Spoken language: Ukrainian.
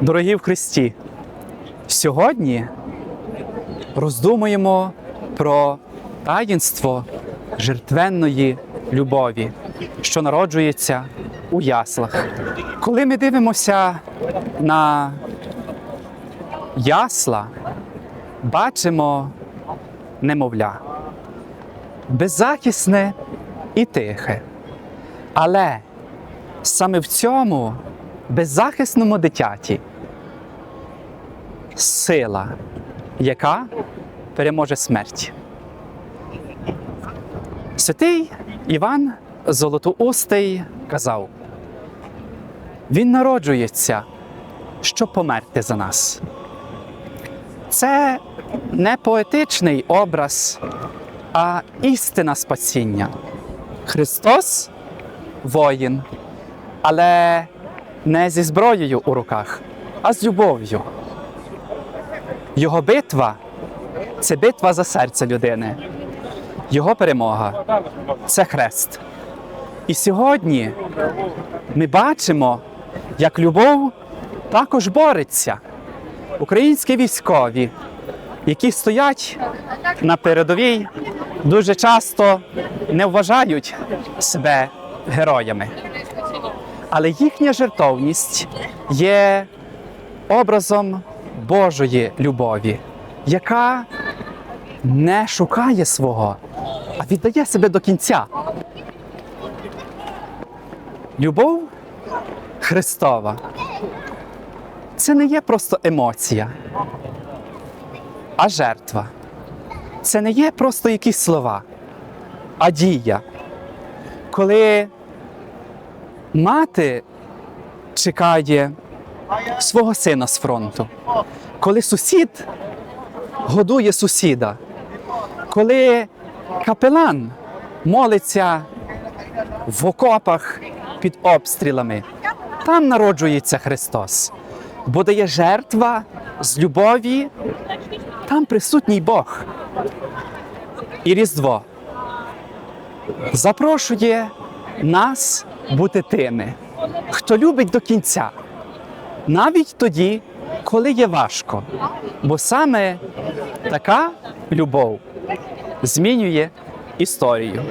Дорогі в Христі, сьогодні роздумуємо про таїнство жертвенної любові, що народжується у яслах. Коли ми дивимося на ясла, бачимо немовля, беззахисне і тихе. Але саме в цьому беззахисному дитяті сила, яка переможе смерть. Святий Іван Золотоустий казав: Він народжується, щоб померти за нас. Це не поетичний образ, а істина спасіння. Христос воїн, але не зі зброєю у руках, а з любов'ю. Його битва це битва за серце людини. Його перемога це хрест. І сьогодні ми бачимо, як любов також бореться. Українські військові, які стоять на передовій, дуже часто не вважають себе героями. Але їхня жертовність є образом Божої любові, яка не шукає свого, а віддає себе до кінця. Любов Христова це не є просто емоція, а жертва. Це не є просто якісь слова, а дія. Коли мати чекає свого сина з фронту, коли сусід годує сусіда, коли капелан молиться в окопах під обстрілами, там народжується Христос, бо дає жертва з любові, там присутній Бог. І Різдво запрошує нас бути тими, хто любить до кінця, навіть тоді, коли є важко. Бо саме така любов змінює історію.